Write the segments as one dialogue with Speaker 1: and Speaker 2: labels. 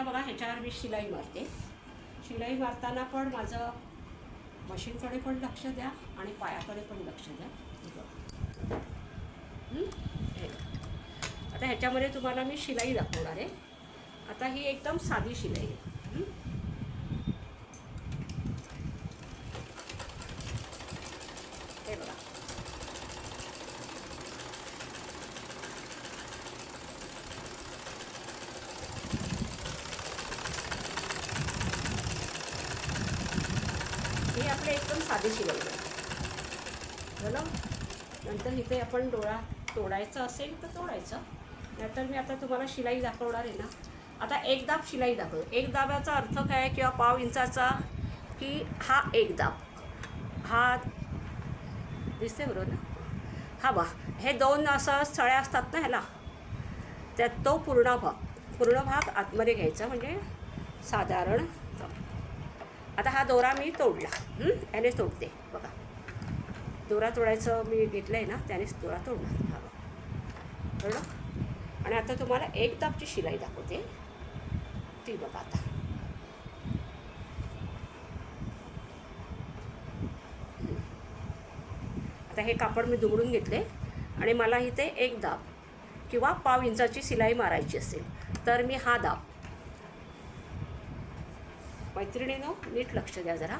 Speaker 1: आता बघा ह्याच्यावर मी शिलाई मारते. शिलाई मारताना पण माझं मशीनकडे पण लक्ष द्या आणि पायाकडे पण लक्ष द्या. आता ह्याच्यामध्ये तुम्हाला मी शिलाई दाखवणार आहे. आता ही एकदम साधी शिलाई आहे. हे बघा. हे आपले एकदम साधी शिलाई झालं? नंतर इथे आपण डोळा तोडायचा असेल तर तोडायचं. नाहीतर मी आता तुम्हाला शिलाई दाखवणार आहे ना. आता एक दाब शिलाई दाखव. एक दाबाचा अर्थ काय किंवा पाव इंचाचा? की हा एक दाब. हा दिसते बरोबर ना? हा बा हे दोन असं सळ्या असतात ना ह्याला? त्यात तो पूर्ण भाग. पूर्ण भाग आतमध्ये घ्यायचा म्हणजे साधारण आता हा दोरा मी तोडला. याने यानेच तोडते. बघा. दोरा तोडायचं मी घेतलं आहे ना त्यानेच दोरा तोडणार. हा बघा. कळलं? आणि आता तुम्हाला एक दाबची शिलाई दाखवते. ती बघा आता. आता हे कापड मी दुगडून घेतले आणि मला इथे एक दाब किंवा पाव इंचाची शिलाई मारायची असेल तर मी हा दाब मैत्रिणीनो नीट लक्ष द्या जरा.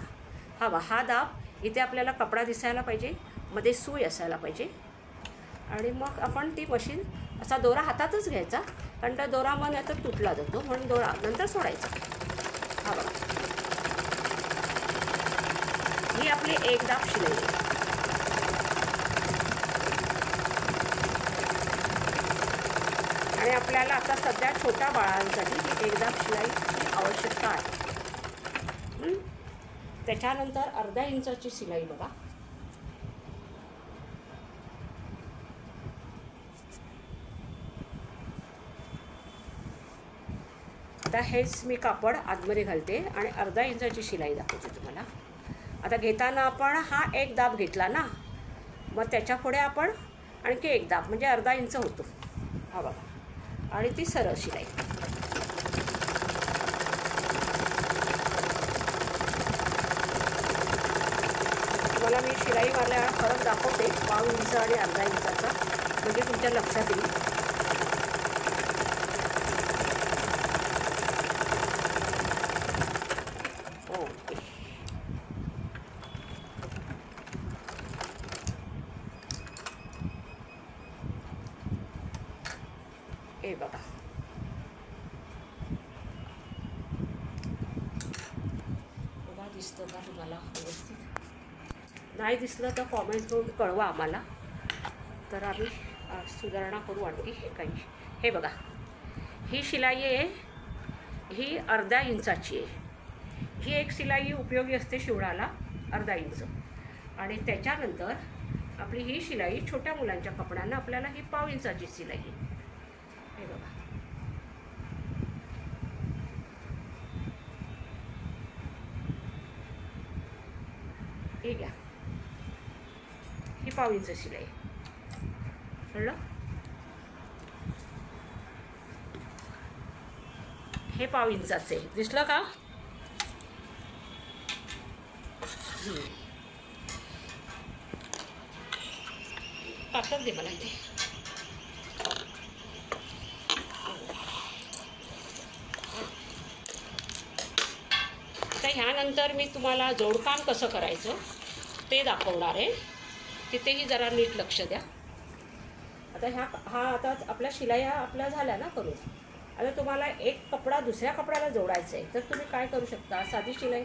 Speaker 1: हा बा हा दाब इथे आपल्याला कपडा दिसायला पाहिजे मध्ये सूय असायला पाहिजे. आणि मग आपण ती मशीन असा दोरा हातातच घ्यायचा कारण त्या दोरा मग नाहीतर तुटला जातो म्हणून दोरा नंतर सोडायचा. हा बघा. ही आपली एक दाब शिलाई. आणि आपल्याला आता सध्या छोट्या बाळांसाठी ही एक दाब शिलाई आवश्यकता आहे. त्याच्यानंतर अर्ध्या इंचाची शिलाई बघा. आता हेच मी कापड आतमध्ये घालते आणि अर्धा इंचाची शिलाई दाखवते तुम्हाला. आता घेताना आपण हा एक दाब घेतला ना मग त्याच्या पुढे आपण आणखी एक दाब म्हणजे अर्धा इंच होतो. हा बघा. आणि ती सरळ शिलाई तुम्हाला मी शिलाई मारल्यावर फरक दाखवते. पाव इंच आणि अर्धा इंचाचा. म्हणजे तुमच्या लक्षात येईल. ओके. हे बघा. बघा दिसतं का तुम्हाला? व्यवस्थित? नाही दिसलं तर कॉमेंट करून कळवा आम्हाला. तर आम्ही सुधारणा करू आणखी काही. हे बघा. ही शिलाई आहे. ही अर्धा इंचाची आहे. ही एक शिलाई उपयोगी असते शिवणाला अर्धा इंच. आणि त्याच्यानंतर आपली ही शिलाई छोट्या मुलांच्या कपड्यांना आपल्याला ही पाव इंचाची शिलाई आहे. हे बघा. ठीक आहे ही पाव शिलाई कळलं हे पाव आहे दिसलं का हम्म. दे मला इथे तर ह्यानंतर मी तुम्हाला जोडकाम कसं करायचं ते दाखवणार आहे. तिथेही जरा नीट लक्ष द्या. आता ह्या हा आता आपल्या शिलाया आपल्या झाल्या ना करून. आता तुम्हाला एक कपडा दुसऱ्या कपड्याला जोडायचा आहे तर तुम्ही काय करू शकता? साधी शिलाई.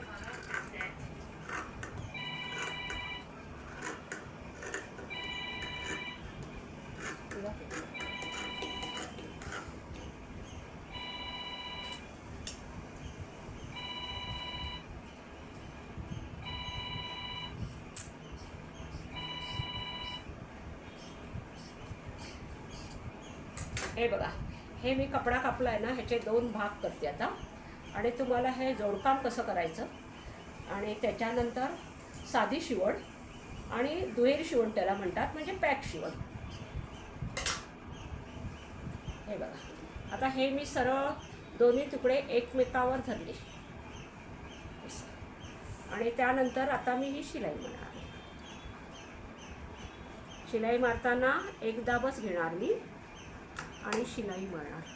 Speaker 1: हे बघा हे मी कपडा कापला आहे ना ह्याचे दोन भाग करते आता. आणि तुम्हाला हे जोडकाम कसं करायचं? आणि त्याच्यानंतर साधी शिवण आणि दुहेरी शिवण त्याला म्हणतात म्हणजे पॅक शिवण. हे बघा आता हे मी सरळ दोन्ही तुकडे एकमेकावर धरले. आणि त्यानंतर आता मी ही शिलाई मारणार शिलाई मारताना एक दाबच घेणार मी. आणि शिलाई मारणार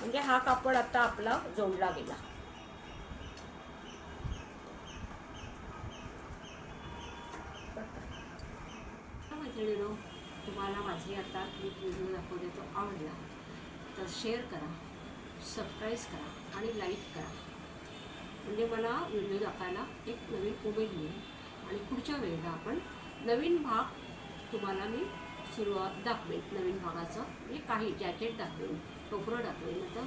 Speaker 1: म्हणजे हा कापड आता आपला जोडला गेला. I don't know. तुम्हाला माझे आता मी व्हिडिओ दाखवते तो आवडला. तर शेअर करा सबस्क्राईब करा आणि लाईक करा. म्हणजे मला व्हिडिओ दाखवायला एक नवीन उमेद मिळेल. आणि पुढच्या वेळेला आपण नवीन भाग तुम्हाला मी सुरुवात दाखवेन. नवीन भागाचं म्हणजे काही जॅकेट दाखवेन टोपरं दाखवेन आता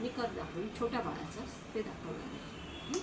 Speaker 1: निकर दाखवेन छोट्या बाळाचं ते दाखवणार आहे.